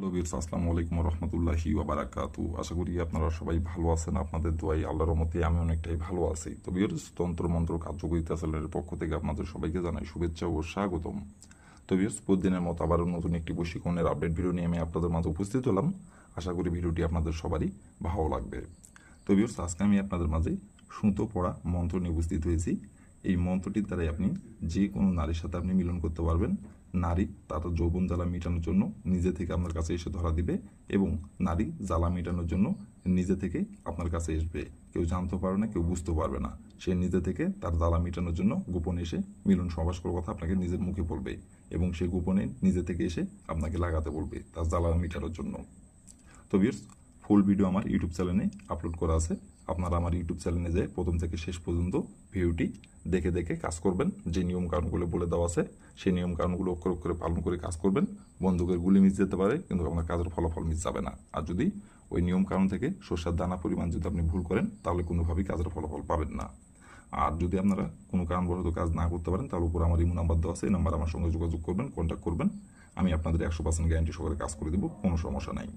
Hello বিরস আসসালামু আলাইকুম রহমতুল্লাহি ওবারাকাতু আশা করি আপনারা সবাই ভালো আছেন, আপনাদের দোয়াই আল্লাহর মতে আমি অনেকটাই ভালো আছি। তো বিরস তন্ত্র মন্ত্র কার্যকরিতা চ্যানেলের পক্ষ থেকে আপনাদের সবাইকে জানাই শুভেচ্ছা ও স্বাগতম। তো বিরস প্রতিদিনের মতো আবারও নতুন একটি প্রশিক্ষণের আপডেট ভিডিও নিয়ে আমি আপনাদের মাঝে উপস্থিত হলাম। আশা করি ভিডিওটি আপনাদের সবারই ভালো লাগবে। তো বিরস আজকে আমি আপনাদের মাঝে সুতো পড়া মন্ত্র নিয়ে উপস্থিত হয়েছি। এই মন্ত্রটির দ্বারাই আপনি যে কোনো নারীর সাথে আপনি মিলন করতে পারবেন। নারী তার যৌবন জ্বালা মেটানোর জন্য নিজে থেকে আপনার কাছে এসে ধরা দিবে এবং নারী জ্বালা মেটানোর জন্য নিজে থেকে আপনার কাছে আসবে। কেউ জানতে পারবে না, কেউ বুঝতে পারবে না। সে নিজে থেকে তার জ্বালা মেটানোর জন্য গোপনে এসে মিলন সমাস করার কথা আপনাকে নিজের মুখে বলবে এবং সে গোপনে নিজে থেকে এসে আপনাকে লাগাতে বলবে তার জ্বালা মেটানোর জন্য। তো বিয়ার্স ফুল ভিডিও আমার ইউটিউব চ্যানেলে আপলোড করা আছে। আপনারা আমার ইউটিউব চ্যানেলে যেয়ে প্রথম থেকে শেষ পর্যন্ত ভিডিওটি দেখে দেখে কাজ করবেন। যে নিয়ম কারণগুলো বলে দেওয়া আছে, সেই নিয়ম কারণগুলো অক্ষর অক্ষরে পালন করে কাজ করবেন। বন্দুকের গুলি মিস যেতে পারে, কিন্তু আপনার কাজের ফলাফল মিস যাবে না। আর যদি ওই নিয়ম কারণ থেকে শস্যের দানা পরিমাণ যদি আপনি ভুল করেন, তাহলে কোনোভাবেই কাজের ফলাফল পাবেন না। আর যদি আপনারা কোনো কারণবশত কাজ না করতে পারেন, তাহলে উপর আমার ইমো নাম্বার দেওয়া আছে, এই নাম্বার আমার সঙ্গে যোগাযোগ করবেন কন্ট্যাক্ট করবেন। আমি আপনাদের একশো পার্সেন্ট গ্যারান্টি সহকারে কাজ করে দেবো, কোনো সমস্যা নাই।